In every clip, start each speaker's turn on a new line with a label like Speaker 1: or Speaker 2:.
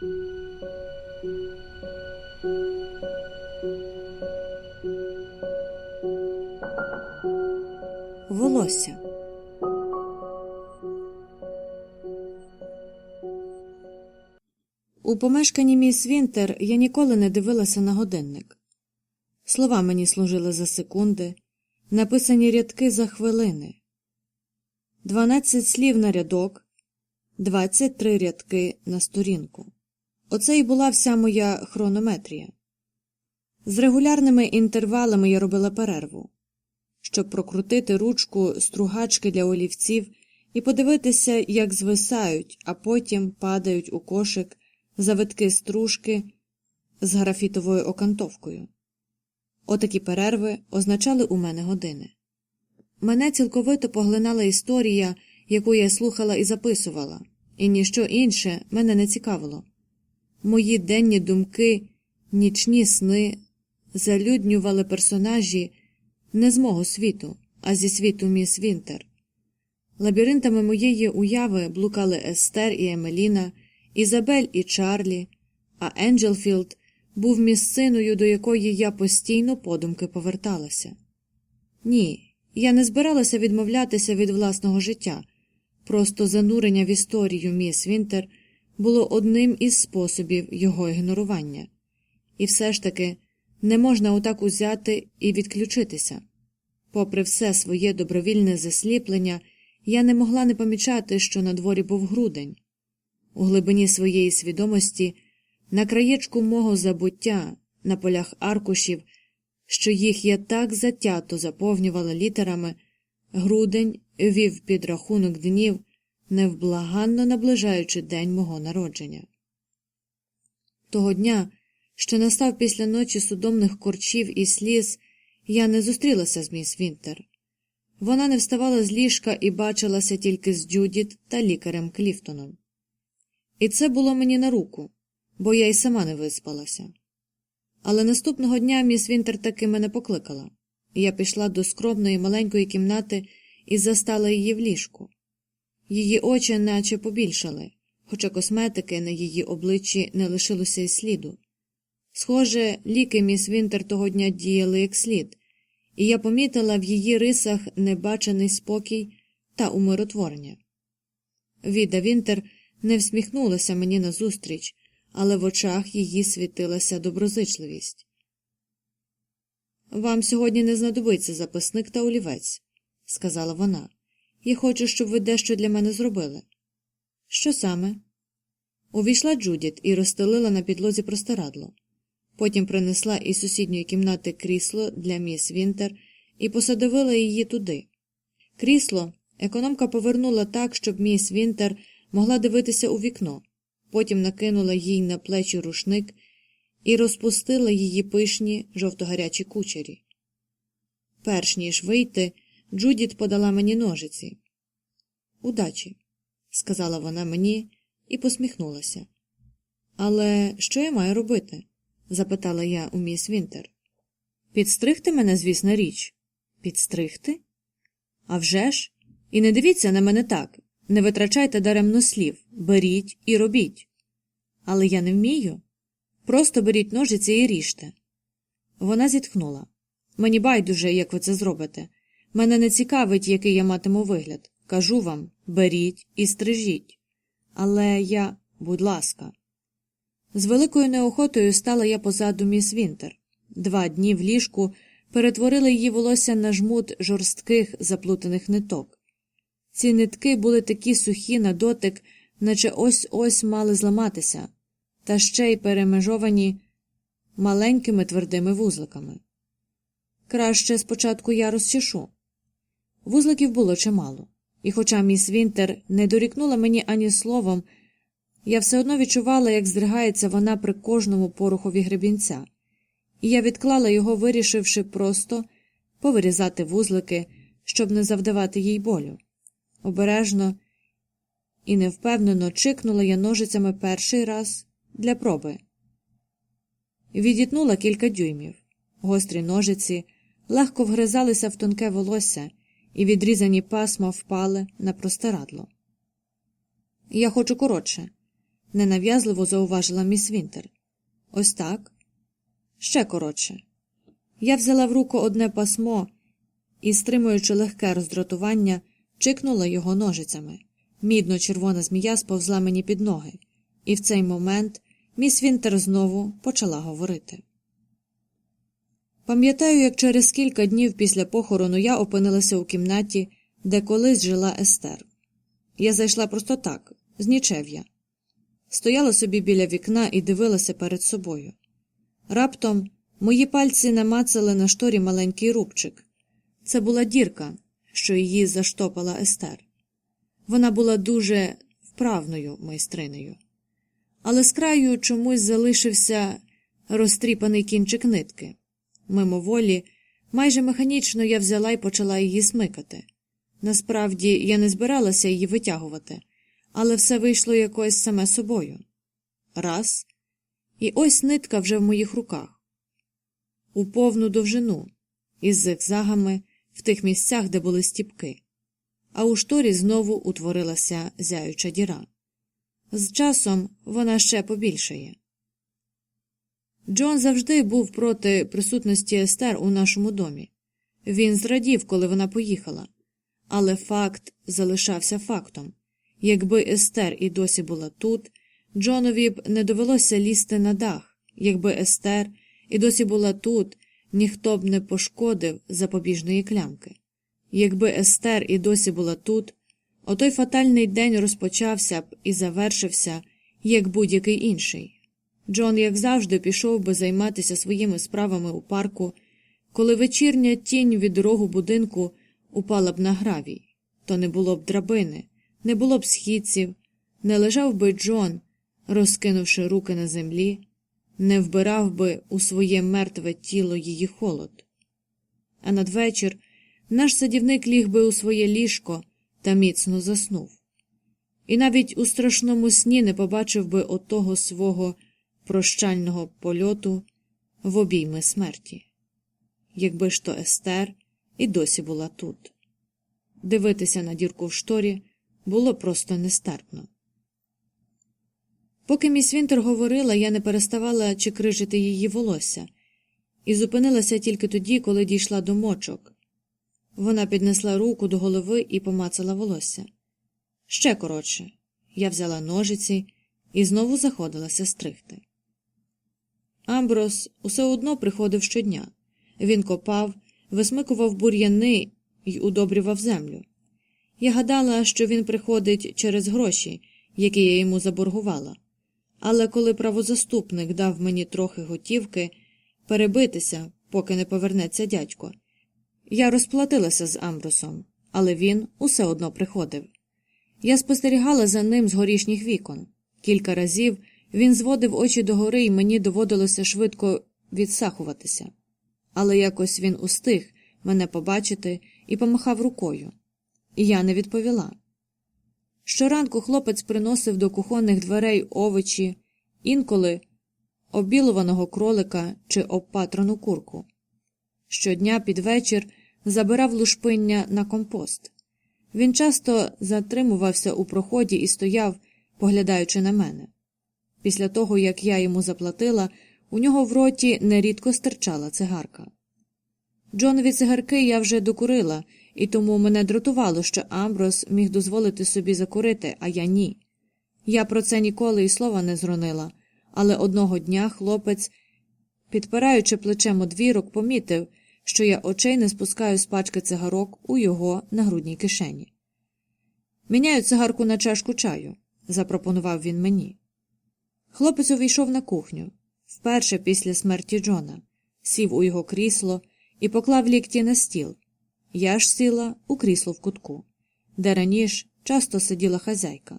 Speaker 1: Волосся. У помешканні міс Вінтер я ніколи не дивилася на годинник. Слова мені служили за секунди, написані рядки за хвилини. Дванадцять слів на рядок, двадцять три рядки на сторінку. Оце і була вся моя хронометрія. З регулярними інтервалами я робила перерву, щоб прокрутити ручку стругачки для олівців і подивитися, як звисають, а потім падають у кошик завитки стружки з графітовою окантовкою. Отакі перерви означали у мене години. Мене цілковито поглинала історія, яку я слухала і записувала, і ніщо інше мене не цікавило. Мої денні думки, нічні сни залюднювали персонажі не з мого світу, а зі світу міс Вінтер. Лабіринтами моєї уяви блукали Естер і Емеліна, Ізабель і Чарлі, а Енджелфілд був місциною, до якої я постійно подумки поверталася. Ні, я не збиралася відмовлятися від власного життя, просто занурення в історію міс Вінтер було одним із способів його ігнорування, і все ж таки не можна отак узяти і відключитися. Попри все своє добровільне засліплення, я не могла не помічати, що на дворі був грудень. У глибині своєї свідомості, на краєчку мого забуття, на полях аркушів, що їх я так затято заповнювала літерами, грудень вів підрахунок днів, невблаганно наближаючи день мого народження. Того дня, що настав після ночі судомних корчів і сліз, я не зустрілася з міс Вінтер. Вона не вставала з ліжка і бачилася тільки з Джудіт та лікарем Кліфтоном. І це було мені на руку, бо я й сама не виспалася. Але наступного дня міс Вінтер таки мене покликала, я пішла до скромної маленької кімнати і застала її в ліжку. Її очі наче побільшали, хоча косметики на її обличчі не лишилося й сліду. Схоже, ліки міс Вінтер того дня діяли як слід, і я помітила в її рисах небачений спокій та умиротворення. Віда Вінтер не всміхнулася мені назустріч, але в очах її світилася доброзичливість. Вам сьогодні не знадобиться записник та олівець, сказала вона. Я хочу, щоб ви дещо для мене зробили. Що саме? Увійшла Джудіт і розстелила на підлозі простирадло. Потім принесла із сусідньої кімнати крісло для міс Вінтер і посадовила її туди. Крісло економка повернула так, щоб міс Вінтер могла дивитися у вікно, потім накинула їй на плечі рушник і розпустила її пишні жовтогарячі кучері. Перш ніж вийти, Джудіт подала мені ножиці. Удачі, сказала вона мені і посміхнулася. Але що я маю робити? запитала я у міс Вінтер. Підстригти мене, звісна річ. Підстригти? «А вже ж! І не дивіться на мене так. Не витрачайте даремно слів, беріть і робіть. Але я не вмію. Просто беріть ножиці і ріжте. Вона зітхнула. Мені байдуже, як ви це зробите. Мене не цікавить, який я матиму вигляд. Кажу вам беріть і стрижіть. Але я, будь ласка. З великою неохотою стала я позаду міс Вінтер. Два дні в ліжку перетворили її волосся на жмут жорстких заплутаних ниток. Ці нитки були такі сухі на дотик, наче ось ось мали зламатися, та ще й перемежовані маленькими твердими вузликами. Краще спочатку я розчешу. Вузликів було чимало, і, хоча міс Вінтер не дорікнула мені ані словом, я все одно відчувала, як здригається вона при кожному порухові гребінця, і я відклала його, вирішивши просто повирізати вузлики, щоб не завдавати їй болю. Обережно і невпевнено чикнула я ножицями перший раз для проби. Відітнула кілька дюймів. Гострі ножиці легко вгризалися в тонке волосся, і відрізані пасма впали на простирадло. Я хочу коротше. ненав'язливо зауважила міс Вінтер. Ось так? Ще коротше. Я взяла в руку одне пасмо і, стримуючи легке роздратування, чикнула його ножицями. Мідно червона змія сповзла мені під ноги, і в цей момент міс Вінтер знову почала говорити. Пам'ятаю, як через кілька днів після похорону я опинилася у кімнаті, де колись жила Естер. Я зайшла просто так, з нічев'я. Стояла собі біля вікна і дивилася перед собою. Раптом мої пальці намацали на шторі маленький рубчик. Це була дірка, що її заштопала Естер. Вона була дуже вправною майстринею. Але з краю чомусь залишився розтріпаний кінчик нитки. Мимоволі, майже механічно я взяла і почала її смикати. Насправді я не збиралася її витягувати, але все вийшло якось саме собою. Раз, і ось нитка вже в моїх руках. У повну довжину, із зигзагами в тих місцях, де були стіпки. А у шторі знову утворилася зяюча діра. З часом вона ще побільшає. Джон завжди був проти присутності Естер у нашому домі. Він зрадів, коли вона поїхала. Але факт залишався фактом якби Естер і досі була тут, Джонові б не довелося лізти на дах, якби Естер і досі була тут, ніхто б не пошкодив запобіжної клямки. Якби Естер і досі була тут, отой фатальний день розпочався б і завершився, як будь-який інший. Джон, як завжди, пішов би займатися своїми справами у парку, коли вечірня тінь від дорогу будинку упала б на гравій, то не було б драбини, не було б східців, не лежав би Джон, розкинувши руки на землі, не вбирав би у своє мертве тіло її холод. А надвечір наш садівник ліг би у своє ліжко та міцно заснув. І навіть у страшному сні не побачив би отого свого прощального польоту в обійми смерті, якби ж то Естер і досі була тут. Дивитися на дірку в шторі було просто нестерпно. Поки міс Вінтер говорила, я не переставала чекрижити її волосся, і зупинилася тільки тоді, коли дійшла до мочок. Вона піднесла руку до голови і помацала волосся. Ще коротше, я взяла ножиці і знову заходилася стригти. Амброс усе одно приходив щодня. Він копав, висмикував бур'яни й удобрював землю. Я гадала, що він приходить через гроші, які я йому заборгувала. Але коли правозаступник дав мені трохи готівки перебитися, поки не повернеться дядько, я розплатилася з Амбросом, але він усе одно приходив. Я спостерігала за ним з горішніх вікон. Кілька разів він зводив очі догори, і мені доводилося швидко відсахуватися. Але якось він устиг мене побачити і помахав рукою. І я не відповіла. Щоранку хлопець приносив до кухонних дверей овочі, інколи обілуваного кролика чи обпатрану курку. Щодня під вечір забирав лушпиння на компост. Він часто затримувався у проході і стояв, поглядаючи на мене. Після того, як я йому заплатила, у нього в роті нерідко стирчала цигарка. Джонові цигарки я вже докурила, і тому мене дратувало, що Амброс міг дозволити собі закурити, а я ні. Я про це ніколи і слова не зронила, але одного дня хлопець, підпираючи плечем одвірок, помітив, що я очей не спускаю з пачки цигарок у його нагрудній кишені. Міняю цигарку на чашку чаю, запропонував він мені. Хлопець увійшов на кухню вперше після смерті Джона, сів у його крісло і поклав лікті на стіл. Я ж сіла у крісло в кутку, де раніше часто сиділа хазяйка.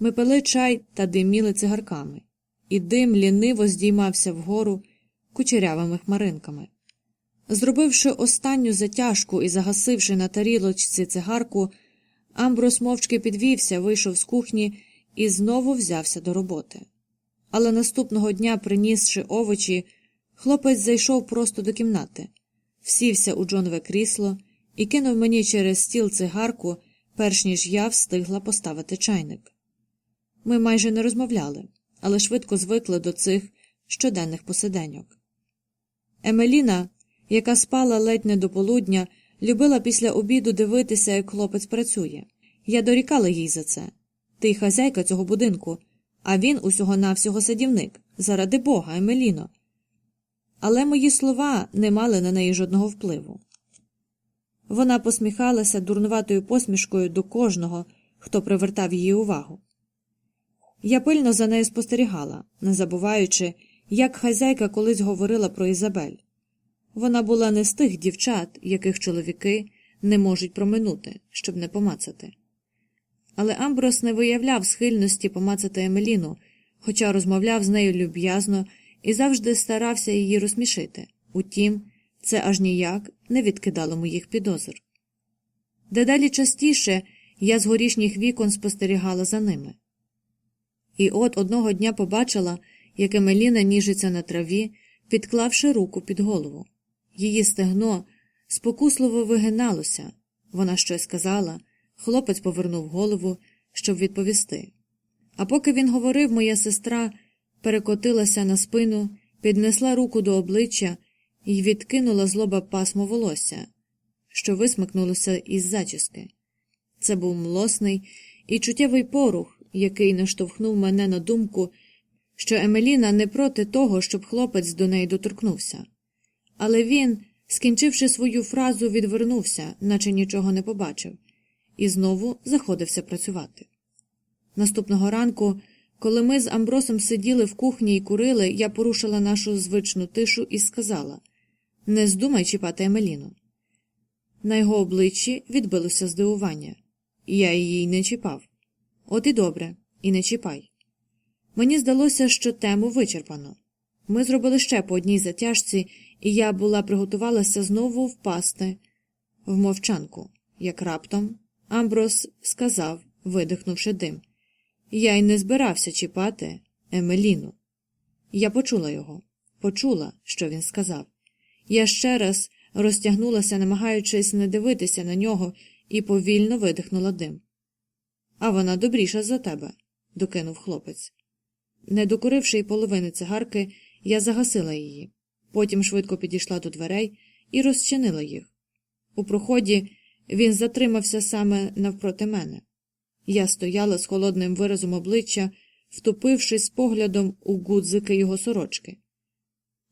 Speaker 1: Ми пили чай та диміли цигарками, і дим ліниво здіймався вгору кучерявими хмаринками. Зробивши останню затяжку і загасивши на тарілочці цигарку, Амброс мовчки підвівся, вийшов з кухні і знову взявся до роботи. Але наступного дня, принісши овочі, хлопець зайшов просто до кімнати, всівся у Джонове крісло і кинув мені через стіл цигарку, перш ніж я встигла поставити чайник. Ми майже не розмовляли, але швидко звикли до цих щоденних посиденьок. Емеліна, яка спала ледь не до полудня, любила після обіду дивитися, як хлопець працює. Я дорікала їй за це. Ти хазяйка цього будинку, а він усього навсього садівник. Заради бога, Емеліно. Але мої слова не мали на неї жодного впливу. Вона посміхалася дурнуватою посмішкою до кожного, хто привертав її увагу. Я пильно за нею спостерігала, не забуваючи, як хазяйка колись говорила про Ізабель. Вона була не з тих дівчат, яких чоловіки не можуть проминути, щоб не помацати. Але Амброс не виявляв схильності помацати Емеліну, хоча розмовляв з нею люб'язно і завжди старався її розсмішити. Утім, це аж ніяк не відкидало моїх підозр. Дедалі частіше я з горішніх вікон спостерігала за ними. І от одного дня побачила, як Емеліна ніжиться на траві, підклавши руку під голову. Її стегно спокусливо вигиналося. Вона щось сказала, хлопець повернув голову, щоб відповісти. А поки він говорив, моя сестра перекотилася на спину, піднесла руку до обличчя і відкинула з лоба пасмо волосся, що висмикнулося із зачіски. Це був млосний і чуттєвий порух, який наштовхнув мене на думку, що Емеліна не проти того, щоб хлопець до неї доторкнувся. Але він, скінчивши свою фразу, відвернувся, наче нічого не побачив, і знову заходився працювати. Наступного ранку, коли ми з Амбросом сиділи в кухні і курили, я порушила нашу звичну тишу і сказала Не здумай чіпати Емеліну. На його обличчі відбилося здивування. Я її не чіпав. От і добре, і не чіпай. Мені здалося, що тему вичерпано. Ми зробили ще по одній затяжці, і я була приготувалася знову впасти в мовчанку, як раптом Амброс сказав, видихнувши дим. Я й не збирався чіпати Емеліну. Я почула його, почула, що він сказав. Я ще раз розтягнулася, намагаючись не дивитися на нього, і повільно видихнула дим. А вона добріша за тебе, докинув хлопець. Не докуривши й половини цигарки, я загасила її, потім швидко підійшла до дверей і розчинила їх. У проході він затримався саме навпроти мене. Я стояла з холодним виразом обличчя, втупившись поглядом у гудзики його сорочки.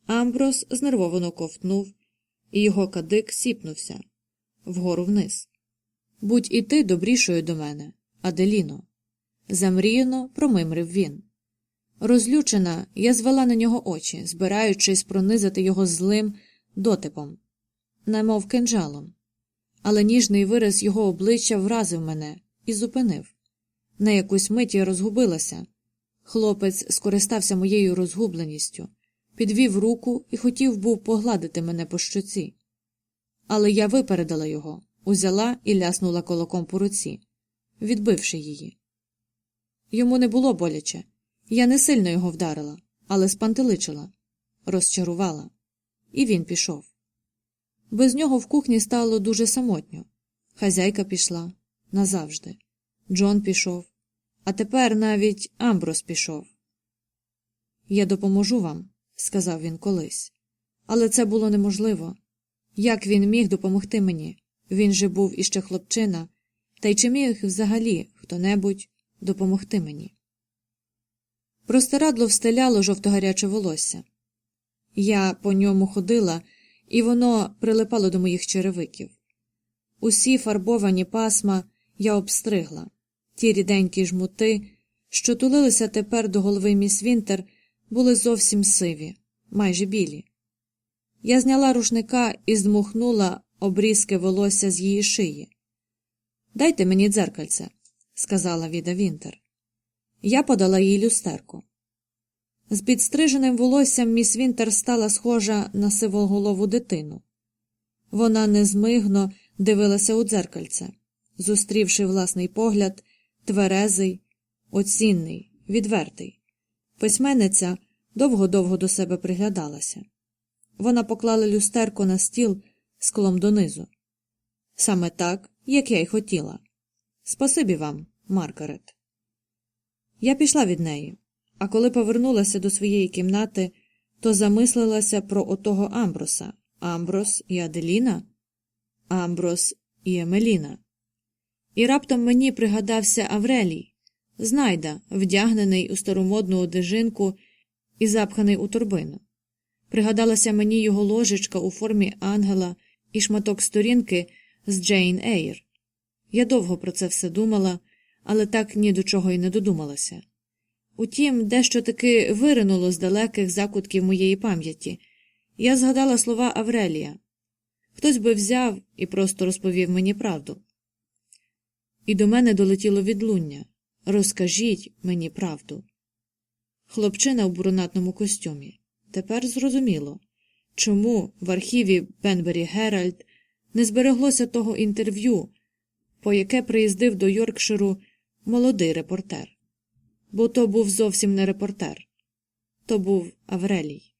Speaker 1: Амброс знервовано ковтнув, і його кадик сіпнувся вгору вниз. Будь і ти добрішою до мене, Аделіно. Замріяно промимрив він. Розлючена, я звела на нього очі, збираючись пронизати його злим дотипом, немов кинджалом. Але ніжний вираз його обличчя вразив мене і зупинив. На якусь мить я розгубилася. Хлопець скористався моєю розгубленістю, підвів руку і хотів був погладити мене по щоці. Але я випередила його, узяла і ляснула колоком по руці, відбивши її. Йому не було боляче. Я не сильно його вдарила, але спантеличила, розчарувала, і він пішов. Без нього в кухні стало дуже самотньо. Хазяйка пішла назавжди. Джон пішов, а тепер навіть Амброс пішов. Я допоможу вам, сказав він колись. Але це було неможливо. Як він міг допомогти мені? Він же був іще хлопчина, та й чи міг взагалі хто небудь допомогти мені? Простирадло встеляло жовтогаряче волосся. Я по ньому ходила, і воно прилипало до моїх черевиків. Усі фарбовані пасма я обстригла, ті ріденькі жмути, що тулилися тепер до голови міс Вінтер, були зовсім сиві, майже білі. Я зняла рушника і здмухнула обрізки волосся з її шиї. Дайте мені дзеркальце, сказала Віда Вінтер. Я подала їй люстерку. З підстриженим волоссям міс Вінтер стала схожа на сивоголову дитину. Вона незмигно дивилася у дзеркальце, зустрівши власний погляд, тверезий, оцінний, відвертий. Письменниця довго-довго до себе приглядалася. Вона поклала люстерко на стіл склом донизу. Саме так, як я й хотіла. Спасибі вам, Маргарет. Я пішла від неї, а коли повернулася до своєї кімнати, то замислилася про отого Амброса Амброс і Аделіна, Амброс і Емеліна. І раптом мені пригадався Аврелій, знайда, вдягнений у старомодну одежинку і запханий у торбину. Пригадалася мені його ложечка у формі ангела і шматок сторінки з Джейн Ейр. Я довго про це все думала, але так ні до чого й не додумалася. Утім, дещо таки виринуло з далеких закутків моєї пам'яті. Я згадала слова Аврелія. Хтось би взяв і просто розповів мені правду. І до мене долетіло відлуння Розкажіть мені правду. Хлопчина в брунатному костюмі. Тепер зрозуміло, чому в архіві Бенбері Геральд не збереглося того інтерв'ю, по яке приїздив до Йоркширу молодий репортер. Бо то був зовсім не репортер, то був Аврелій.